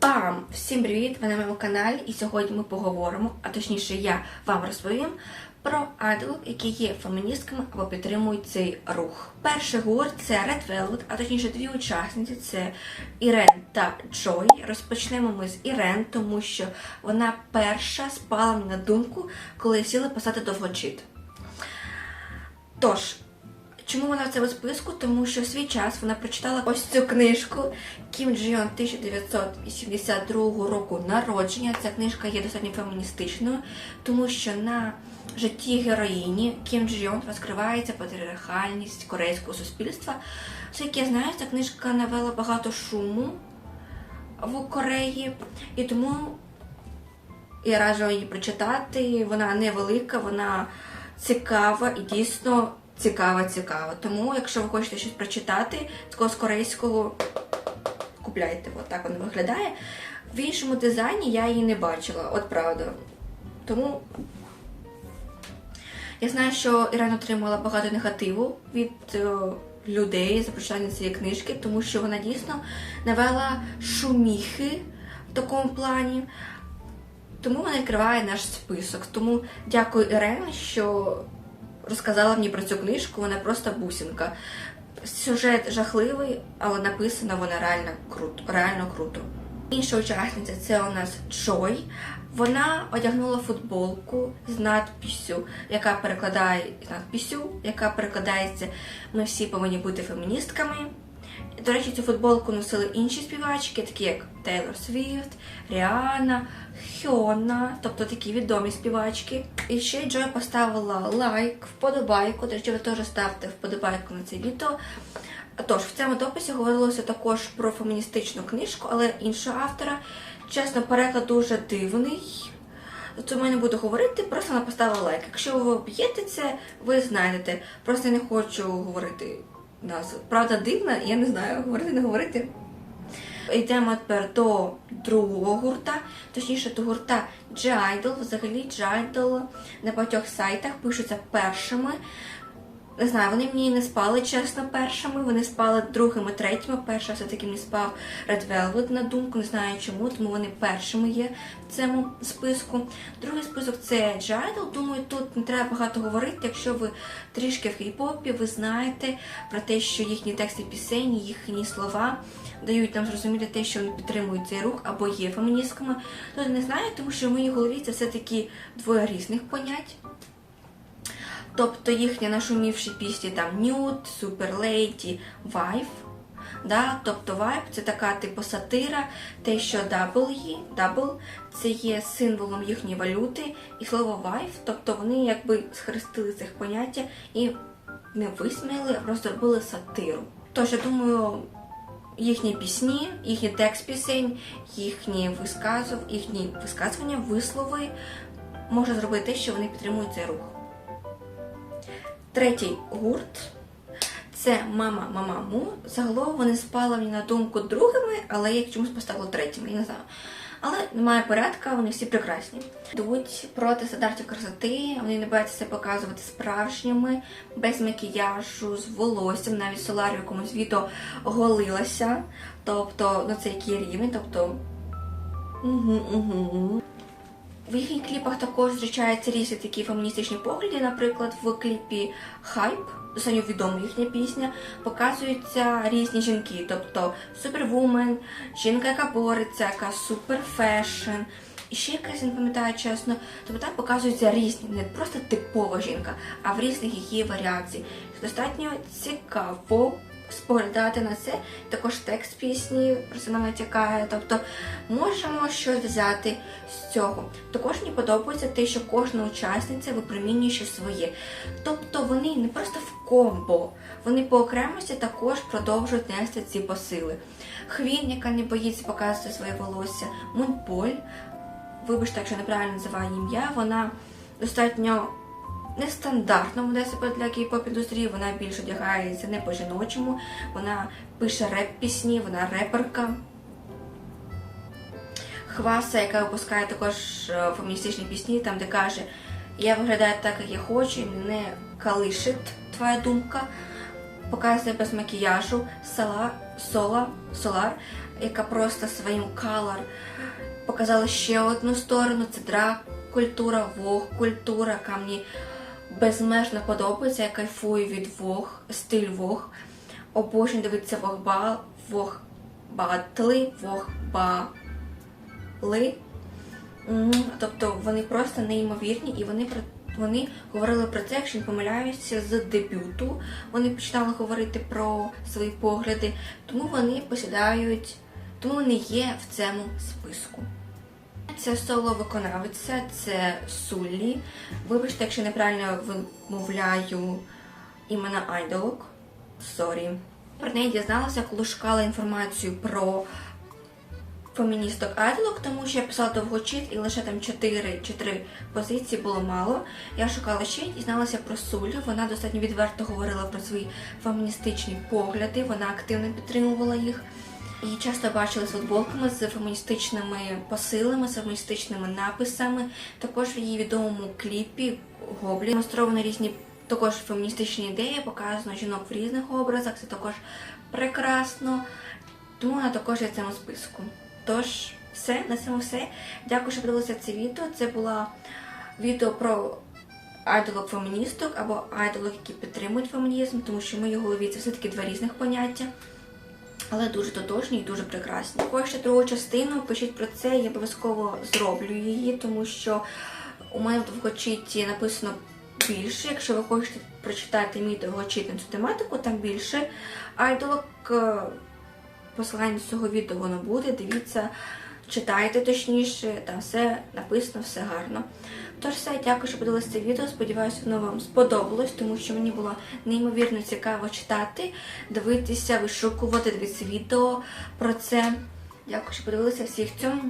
Бам! Всім привіт! Ви на моєму каналі, і сьогодні ми поговоримо, а точніше, я вам розповім про айдолів, які є феміністками або підтримують цей рух. Перший гурт це Red Velvet, а точніше дві учасниці це Ірен та Джой. Розпочнемо ми з Ірен, тому що вона перша спала мені на думку, коли сіли писати довгочит. Тож, чому вона в цьому списку? Тому що в свій час вона прочитала ось цю книжку Кім Джіон 1982 року народження. Ця книжка є достатньо феміністичною, тому що на житті героїні Кім Джіон розкривається патріархальність корейського суспільства. Все, як я знаю, ця книжка навела багато шуму в Кореї, і тому я раджу її прочитати. Вона невелика, вона цікава і дійсно цікава, цікава. Тому, якщо ви хочете щось прочитати такого з корейського, купляйте. От так вона виглядає. В іншому дизайні я її не бачила, от правда. Тому я знаю, що Ірина отримала багато негативу від е, людей за прочитання цієї книжки, тому що вона дійсно навела шуміхи в такому плані. Тому вона відкриває наш список. Тому дякую Ірені, що розказала мені про цю книжку. Вона просто бусинка. Сюжет жахливий, але написана вона реально круто. Реально круто. Інша учасниця це у нас Джой. Вона одягнула футболку з надписю, яка перекладає з надписю, яка перекладається Ми всі повинні бути феміністками. До речі, цю футболку носили інші співачки, такі як Тейлор Свіфт, Ріана, Хьона, тобто такі відомі співачки. І ще Джой поставила лайк, вподобайку. До речі, ви теж ставте вподобайку на це відео. Тож, в цьому дописі говорилося також про феміністичну книжку, але іншого автора. Чесно, переклад дуже дивний. Тому я не буду говорити, просто вона поставила лайк. Якщо ви об'єте це, ви знайдете. Просто я не хочу говорити назву. Правда, дивна, я не знаю, говорити, не говорити. Йдемо тепер до другого гурта, точніше до гурта G-Idol. Взагалі G-Idol на багатьох сайтах пишуться першими. Не знаю, вони мені не спали, чесно, першими. Вони спали другими, третіми. Перша все-таки мені спав Red Velvet на думку, не знаю чому, тому вони першими є в цьому списку. Другий список це G-Idol. Думаю, тут не треба багато говорити. Якщо ви трішки в хіп-хопі, ви знаєте про те, що їхні тексти пісень, їхні слова дають нам зрозуміти те, що вони підтримують цей рух або є феміністками. Тут не знаю, тому що в моїй голові це все-таки двоє різних понять. Тобто їхні нашумівші пісні там Nude, Super Lady, Vibe. Да? Тобто Vibe це така типу сатира, те, що є, double це є символом їхньої валюти, і слово Vibe, тобто вони якби схрестили цих поняття і не висміяли, а просто зробили сатиру. Тож я думаю, їхні пісні, їхній текст пісень, їхні висказів, їхні висказування, вислови може зробити те, що вони підтримують цей рух. Третій гурт це мама мама му. Загалом вони спали мені на думку другими, але я їх чомусь поставила третіми, я не знаю. Але немає порядка, вони всі прекрасні. Йдуть проти стандартів красоти, вони не бояться себе показувати справжніми, без макіяжу, з волоссям, навіть Соларі в якомусь відео голилася. Тобто, ну це який рівень, тобто. Угу, угу. В їхніх кліпах також зустрічаються різні такі феміністичні погляди. Наприклад, в кліпі Hype, достатньо відома їхня пісня, показуються різні жінки, тобто супервумен, жінка, яка бореться, яка суперфешн. І ще якась не пам'ятаю чесно, тобто там показуються різні, не просто типова жінка, а в різних її варіацій. Достатньо цікаво споглядати на це. Також текст пісні просто нам натякає. Тобто можемо щось взяти з цього. Також мені подобається те, що кожна учасниця випромінює щось своє. Тобто вони не просто в комбо, вони по окремості також продовжують нести ці посили. Хвін, яка не боїться показувати своє волосся, Мунполь, вибачте, якщо неправильно називаю ім'я, вона достатньо нестандартно веде себе для кей-поп індустрії. Вона більш одягається не по-жіночому, вона пише реп-пісні, вона реперка. Хваса, яка випускає також е, феміністичні пісні, там де каже, я виглядаю так, як я хочу, і мене калишить твоя думка. Показує без макіяжу, Сала, Сола, Солар, яка просто своїм color показала ще одну сторону. Це драг-культура, вог-культура, яка мені безмежно подобається. Я кайфую від вог, стиль вог. Обожнюю дивитися вог-ба, вог-батли, вог-бали. М, Тобто вони просто неймовірні і вони вони говорили про це, якщо не помиляюся, з дебюту. Вони починали говорити про свої погляди, тому вони посідають, тому вони є в цьому списку. Це соло виконавиця, це Суллі. Вибачте, якщо неправильно вимовляю імена айдолок. Сорі. Про неї дізналася, коли шукала інформацію про феміністок айдолок, тому що я писала довгочит і лише там 4 чи 3 позиції було мало. Я шукала ще і дізналася про Сулю. Вона достатньо відверто говорила про свої феміністичні погляди, вона активно підтримувала їх. Її часто бачили з футболками з феміністичними посилами, з феміністичними написами. Також в її відомому кліпі Гоблі демонстровано різні також феміністичні ідеї, показано жінок в різних образах. Це також прекрасно. Тому вона також є в цьому списку. Тож, все, на цьому все. Дякую, що подивилися це відео. Це було відео про айдолок феміністок або айдолок, які підтримують фемінізм, тому що в моїй голові це все-таки два різних поняття. Але дуже тотожні і дуже прекрасні. Хочете другу частину, пишіть про це, я обов'язково зроблю її, тому що у мене в довгочитті написано більше. Якщо ви хочете прочитати мій довгочит на цю тематику, там більше айдолок. е, Посилання з цього відео воно буде. Дивіться, читайте точніше, там все написано, все гарно. Тож все, дякую, що подивилися це відео. Сподіваюся, воно вам сподобалось, тому що мені було неймовірно цікаво читати, дивитися, вишукувати, дивитися відео про це. Дякую, що подивилися всіх цьому.